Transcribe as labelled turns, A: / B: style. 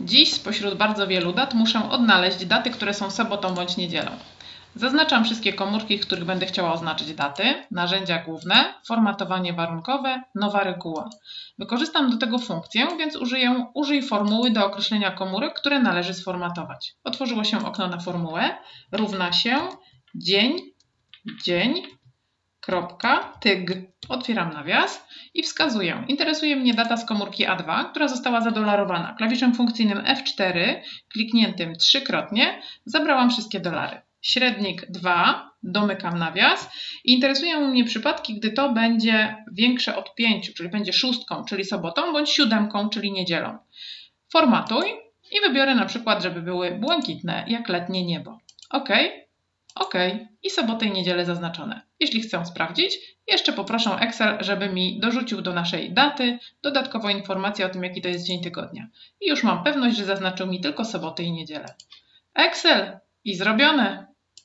A: Dziś spośród bardzo wielu dat muszę odnaleźć daty, które są sobotą bądź niedzielą. Zaznaczam wszystkie komórki, w których będę chciała oznaczyć daty, narzędzia główne, formatowanie warunkowe, nowa reguła. Wykorzystam do tego funkcję, więc użyję użyj formuły do określenia komórek, które należy sformatować. Otworzyło się okno na formułę, równa się dzień, dzień, kropka, tyg. Otwieram nawias i wskazuję. Interesuje mnie data z komórki A2, która została zadolarowana. Klawiszem funkcyjnym F4, klikniętym trzykrotnie, zabrałam wszystkie dolary. Średnik 2, domykam nawias. Interesują mnie przypadki, gdy to będzie większe od 5, czyli będzie szóstką, czyli sobotą, bądź siódemką, czyli niedzielą. Formatuj i wybiorę na przykład, żeby były błękitne, jak letnie niebo. OK. OK. I sobotę i niedzielę zaznaczone. Jeśli chcę sprawdzić, jeszcze poproszę Excel, żeby mi dorzucił do naszej daty dodatkowo informację o tym, jaki to jest dzień tygodnia. I już mam pewność, że zaznaczył mi tylko soboty i niedzielę. Excel i zrobione!